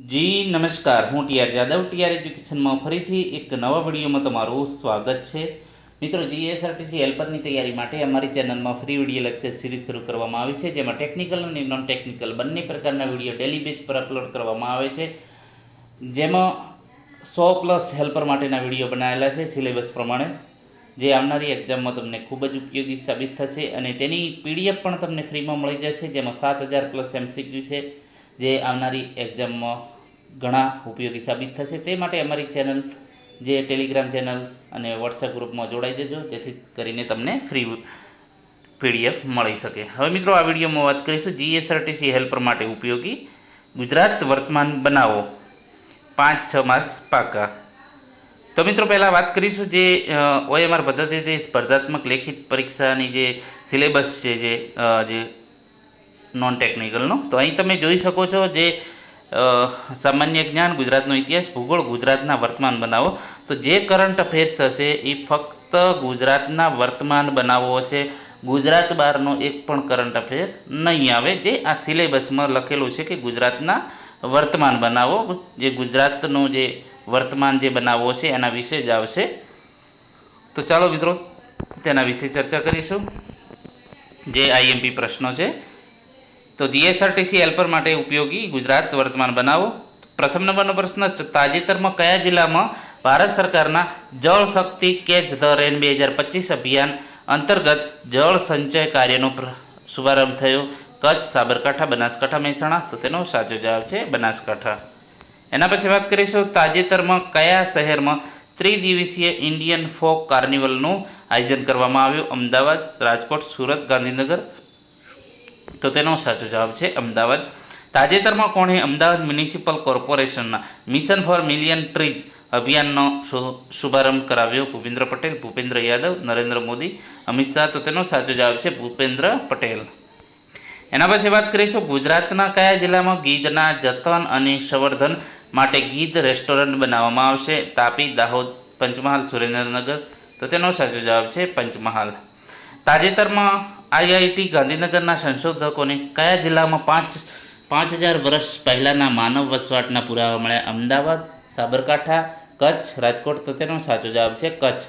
જી, નમસ્કાર. હું TR Jadav. TR એજ્યુકેશનમાં ફરીથી એક નવા વિડીયોમાં તમારું સ્વાગત છે. મિત્રો, જીએસઆરટીસી હેલ્પરની તૈયારી માટે અમારી ચેનલમાં ફ્રી વીડિયો લેક્ચર સિરીઝ શરૂ કરવામાં આવી છે, જેમાં ટેકનિકલ અને નોન ટેકનિકલ બંને પ્રકારના વીડિયો ડેલી બેઝ પર અપલોડ કરવામાં આવે છે. જેમાં સો પ્લસ હેલ્પર માટેના વીડિયો બનાવેલા છે, સિલેબસ પ્રમાણે. જે આવનારી એક્ઝામમાં તમને ખૂબ જ ઉપયોગી સાબિત થશે અને તેની પીડીએફ પણ તમને ફ્રીમાં મળી જશે, જેમાં સાત હજાર પ્લસ એમસીક્યુ છે. જે આવનારી એક્ઝામમાં ઘણા ઉપયોગી સાબિત થશે. તે માટે અમારી ચેનલ જે ટેલિગ્રામ ચેનલ અને વોટ્સએપ ગ્રુપમાં જોડાઈ દેજો, જેથી કરીને તમને ફ્રી પીડીએફ મળી શકે. હવે મિત્રો, આ વિડીયોમાં વાત કરીશું જીએસઆરટીસી હેલ્પર માટે ઉપયોગી ગુજરાત વર્તમાન બનાવો. પાંચ છ માર્ક્સ પાકા. તો મિત્રો, પહેલાં વાત કરીશું જે ઓએમઆર પદ્ધતિથી સ્પર્ધાત્મક લેખિત પરીક્ષાની જે સિલેબસ છે જે નોન ટેકનિકલનો તો અહીં તમે જોઈ શકો છો જે સામાન્ય જ્ઞાન, ગુજરાતનો ઇતિહાસ, ભૂગોળ, ગુજરાતના વર્તમાન બનાવો. તો જે કરંટ અફેર્સ હશે એ ફક્ત ગુજરાતના વર્તમાન બનાવો હશે. ગુજરાત બહારનો એક પણ કરંટ અફેર નહીં આવે. જે આ સિલેબસમાં લખેલું છે કે ગુજરાતના વર્તમાન બનાવો. જે ગુજરાતનું જે વર્તમાન જે બનાવો છે એના વિશે જ આવશે. તો ચાલો મિત્રો, તેના વિશે ચર્ચા કરીશું. જે આઈએમપી પ્રશ્નો છે તો જીએસઆરટીસી હેલ્પર માટે ઉપયોગી ગુજરાત વર્તમાન બનાવો. પ્રથમ નંબરનો પ્રશ્ન તાજેતરમાં કયા જિલ્લામાં ભારત સરકારના જળ શક્તિ કેચ ધ રેન બે હજાર પચીસ અભિયાન અંતર્ગત જળ સંચય કાર્યનો શુભારંભ થયો? કચ્છ, સાબરકાંઠા, બનાસકાંઠા, મહેસાણા? તો તેનો સાચો જવાબ છે, બનાસકાંઠા. એના પછી વાત કરીશું તાજેતરમાં કયા શહેરમાં ત્રિદિવસીય ઇન્ડિયન ફોક કાર્નિવલનું આયોજન કરવામાં આવ્યું? અમદાવાદ, રાજકોટ, સુરત, ગાંધીનગર તો તેનો સાચો જવાબ છે અમદાવાદ. તાજેતરમાં કોણે અમદાવાદ મ્યુનિસિપલ કોર્પોરેશનના મિશન ફોર મિલિયન ટ્રીઝ અભિયાનનો શુભારંભ કરાવ્યો? ભૂપેન્દ્ર પટેલ, ભૂપેન્દ્ર યાદવ, નરેન્દ્ર મોદી, અમિત શાહ તો તેનો સાચો જવાબ છે ભૂપેન્દ્ર પટેલ. એના પછી વાત કરીશું ગુજરાતના કયા જિલ્લામાં ગીધના જતન અને સંવર્ધન માટે ગીધ રેસ્ટોરન્ટ બનાવવામાં આવશે? તાપી, દાહોદ, પંચમહાલ, સુરેન્દ્રનગર. તો તેનો સાચો જવાબ છે પંચમહાલ. તાજેતરમાં આઈઆઈટી ગાંધીનગરના સંશોધકોને કયા જિલ્લામાં પાંચ પાંચ હજાર વર્ષ પહેલાંના માનવ વસવાટના પુરાવા મળ્યા? અમદાવાદ, સાબરકાંઠા, કચ્છ, રાજકોટ? તો તેનો સાચો જવાબ છે કચ્છ.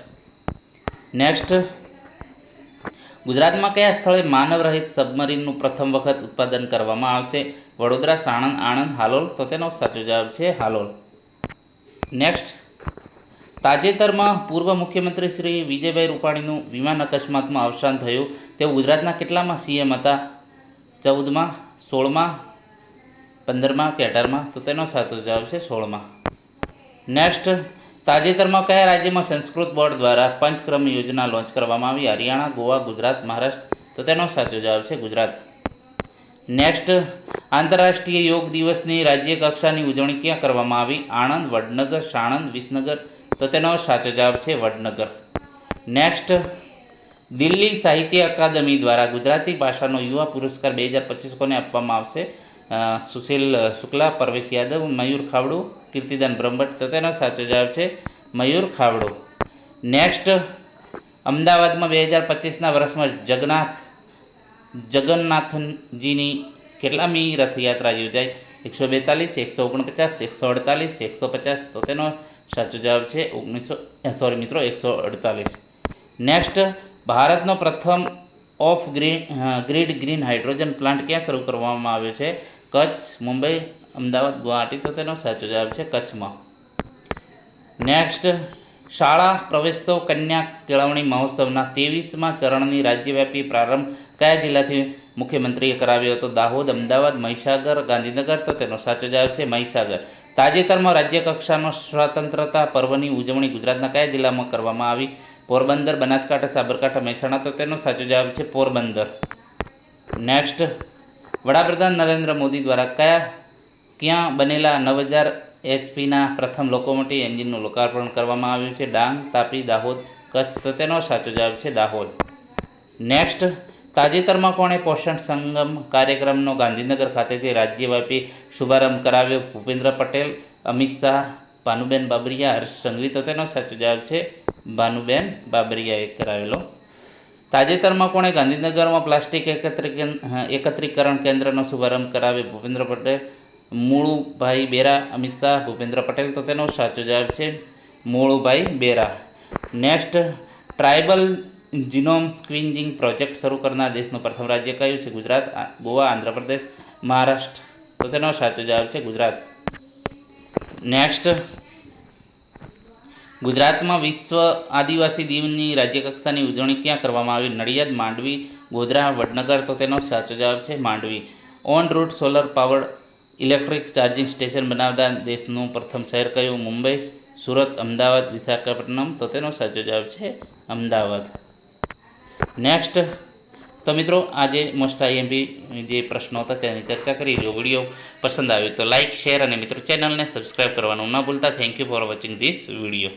નેક્સ્ટ ગુજરાતમાં કયા સ્થળે માનવ રહિત સબમરીનનું પ્રથમ વખત ઉત્પાદન કરવામાં આવશે? વડોદરા, સાણંદ, આણંદ, હાલોલ? તો તેનો સાચો જવાબ છે હાલોલ. નેક્સ્ટ તાજેતરમાં પૂર્વ મુખ્યમંત્રી શ્રી વિજયભાઈ રૂપાણીનું વિમાન અકસ્માતમાં અવસાન થયું. તેઓ ગુજરાતના કેટલામાં સીએમ હતા? ચૌદમાં, સોળમાં, પંદરમાં કે અઢારમાં? તો તેનો સાચો જવાબ છે સોળમાં. નેક્સ્ટ તાજેતરમાં કયા રાજ્યમાં સંસ્કૃત બોર્ડ દ્વારા પંચક્રમ યોજના લોન્ચ કરવામાં આવી? હરિયાણા, ગોવા, ગુજરાત, મહારાષ્ટ્ર? તો તેનો સાચો જવાબ છે ગુજરાત. નેક્સ્ટ આંતરરાષ્ટ્રીય યોગ દિવસની રાજ્ય કક્ષાની ઉજવણી ક્યાં કરવામાં આવી? આણંદ, વડનગર, સાણંદ, વિસનગર તો તેનો સાચો જવાબ છે વડનગર. નેક્સ્ટ દિલ્હી સાહિત્ય અકાદમી દ્વારા ગુજરાતી ભાષાનો યુવા પુરસ્કાર બે હજાર પચીસ કોને આપવામાં આવશે? સુશીલ શુક્લા, પરવેશ યાદવ, મયુર ખાવડું, કીર્તિદાન બ્રહ્મભટ્ટ. તો તેનો સાચો જવાબ છે મયુર ખાવડું. નેક્સ્ટ અમદાવાદમાં બે હજાર પચીસના વર્ષમાં જગન્નાથ જગન્નાથજીની કેટલામી રથયાત્રા યોજાઈ? એકસો બેતાલીસ, એકસો ઓગણપચાસ, એકસો અડતાલીસ, એકસો પચાસ. તો તેનો સાચો જવાબ છે ઓગણીસો સોરી મિત્રો, એકસો અડતાલીસ. નેક્સ્ટ ભારતનો પ્રથમ off green grid green hydrogen plant ક્યાં શરૂ કરવામાં આવ્યો છે? કચ્છ, મુંબઈ, અમદાવાદ, ગુવાહાટી. તો તેનો સાચો જવાબ છે કચ્છમાં. નેક્સ્ટ શાળા પ્રવેશોત્સવ કન્યા કેળવણી મહોત્સવના ત્રેવીસમાં ચરણની રાજ્યવ્યાપી પ્રારંભ કયા જિલ્લાથી મુખ્યમંત્રીએ કરાવ્યો હતો? દાહોદ, અમદાવાદ, મહીસાગર, ગાંધીનગર. તો તેનો સાચો જવાબ છે મહીસાગર. તાજેતરમાં રાજ્ય કક્ષાનો સ્વતંત્રતા પર્વની ઉજવણી ગુજરાતના કયા જિલ્લામાં કરવામાં આવી? પોરબંદર, બનાસકાંઠા, સાબરકાંઠા, મહેસાણા? તો તેનો સાચો જવાબ છે પોરબંદર. નેક્સ્ટ વડાપ્રધાન નરેન્દ્ર મોદી દ્વારા કયા, ક્યાં બનેલા નવ હજાર એચપીના પ્રથમ લોકોમોટિવ એન્જિનનું લોકાર્પણ કરવામાં આવ્યું છે? ડાંગ, તાપી, દાહોદ, કચ્છ? તો તેનો સાચો જવાબ છે દાહોદ. નેક્સ્ટ તાજેતરમાં કોણે પોષણ સંગમ કાર્યક્રમનો ગાંધીનગર ખાતેથી રાજ્યવ્યાપી શુભારંભ કરાવ્યો? ભૂપેન્દ્ર પટેલ, અમિત શાહ, ભાનુબેન બાબરિયા, હર્ષ સંઘવી તો તેનો સાચો જવાબ છે, ભાનુબેન બાબરિયાએ કરાવેલો. તાજેતરમાં કોણે ગાંધીનગરમાં પ્લાસ્ટિક એકત્રીકરણ કેન્દ્રનો શુભારંભ કરાવ્યો? ભૂપેન્દ્ર પટેલ, મૂળુભાઈ બેરા, અમિત શાહ, ભૂપેન્દ્ર પટેલ તો તેનો સાચો જવાબ છે, Mulubhai Bera. Next, tribal genome screening project શરૂ કરનાર દેશનું પ્રથમ રાજ્ય કયું છે? ગુજરાત ગોવા, આંધ્રપ્રદેશ, મહારાષ્ટ્ર. તો તેનો સાચો જવાબ છે ગુજરાત. નેક્સ્ટ ગુજરાતમાં વિશ્વ આદિવાસી દિવસની રાજ્યકક્ષાની ઉજવણી ક્યાં કરવામાં આવી? નડિયાદ, માંડવી, ગોધરા, વડનગર. તો તેનો સાચો જવાબ છે Mandvi. On route solar power electric charging station બનાવતા દેશનું પ્રથમ શહેર કયું? મુંબઈ, સુરત, અમદાવાદ, વિશાખાપટ્ટનમ. તો તેનો સાચો જવાબ છે અમદાવાદ. નેક્સ્ટ તો મિત્રો, આજે મોસ્ટ આઈએમપી જે પ્રશ્નો હતા તેની ચર્ચા કરી. જો વીડિયો પસંદ આવ્યો તો લાઇક શેર અને મિત્રો ચેનલને સબસ્ક્રાઈબ કરવાનું ન ભૂલતા. Thank you for watching this video